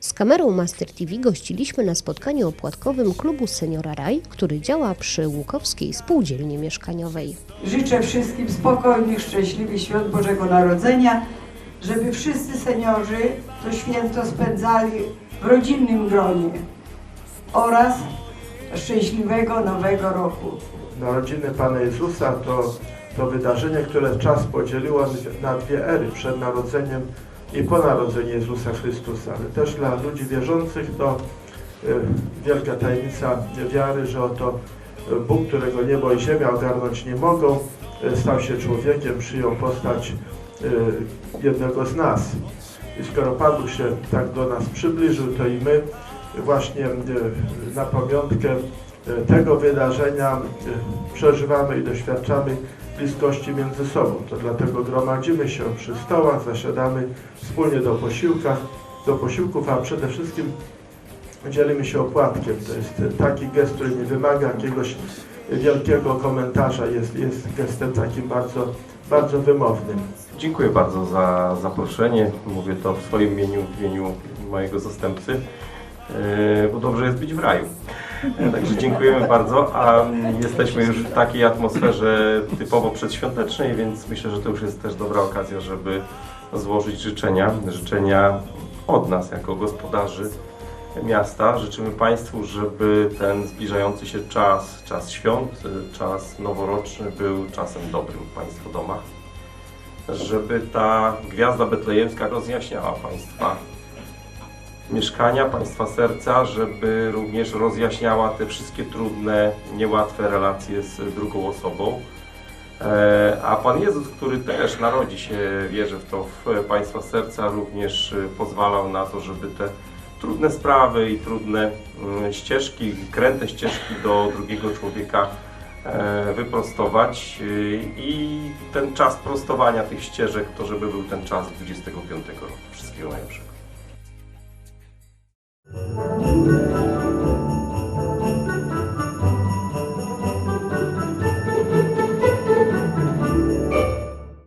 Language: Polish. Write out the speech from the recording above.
Z kamerą Master TV gościliśmy na spotkaniu opłatkowym klubu Seniora Raj, który działa przy Łukowskiej Spółdzielni Mieszkaniowej. Życzę wszystkim spokojnych, szczęśliwych świąt Bożego Narodzenia, żeby wszyscy seniorzy to święto spędzali w rodzinnym gronie oraz szczęśliwego nowego roku. Narodziny Pana Jezusa to, to wydarzenie, które czas podzieliło na dwie ery, przed narodzeniem i po narodzeniu Jezusa Chrystusa, ale też dla ludzi wierzących to y, wielka tajemnica wiary, że oto y, Bóg, którego niebo i ziemia ogarnąć nie mogą, y, stał się człowiekiem, przyjął postać jednego z nas. I skoro Pan Bóg się tak do nas przybliżył, to i my właśnie na pamiątkę tego wydarzenia y, przeżywamy i doświadczamy bliskości między sobą. To dlatego gromadzimy się przy stołach, zasiadamy wspólnie do posiłka, do posiłków, a przede wszystkim dzielimy się opłatkiem. To jest taki gest, który nie wymaga jakiegoś wielkiego komentarza, jest, jest gestem takim bardzo, bardzo wymownym. Dziękuję bardzo za zaproszenie. Mówię to w swoim imieniu, w imieniu mojego zastępcy, e, bo dobrze jest być w raju. Także dziękujemy bardzo, a mm, jesteśmy już w takiej atmosferze typowo przedświątecznej, więc myślę, że to już jest też dobra okazja, żeby złożyć życzenia. Życzenia od nas jako gospodarzy miasta. Życzymy Państwu, żeby ten zbliżający się czas, czas świąt, czas noworoczny był czasem dobrym w Państwa domach żeby ta gwiazda betlejemska rozjaśniała Państwa mieszkania, Państwa serca, żeby również rozjaśniała te wszystkie trudne, niełatwe relacje z drugą osobą. E, A Pan Jezus, który też narodzi się, wierzę w to, w Państwa serca, również e, pozwalał na to, żeby te trudne sprawy i trudne mm, ścieżki, kręte ścieżki do drugiego człowieka e, wyprostować i ten czas prostowania tych ścieżek to żeby był ten czas 25 roku. Wszystkiego najlepszego. Lord.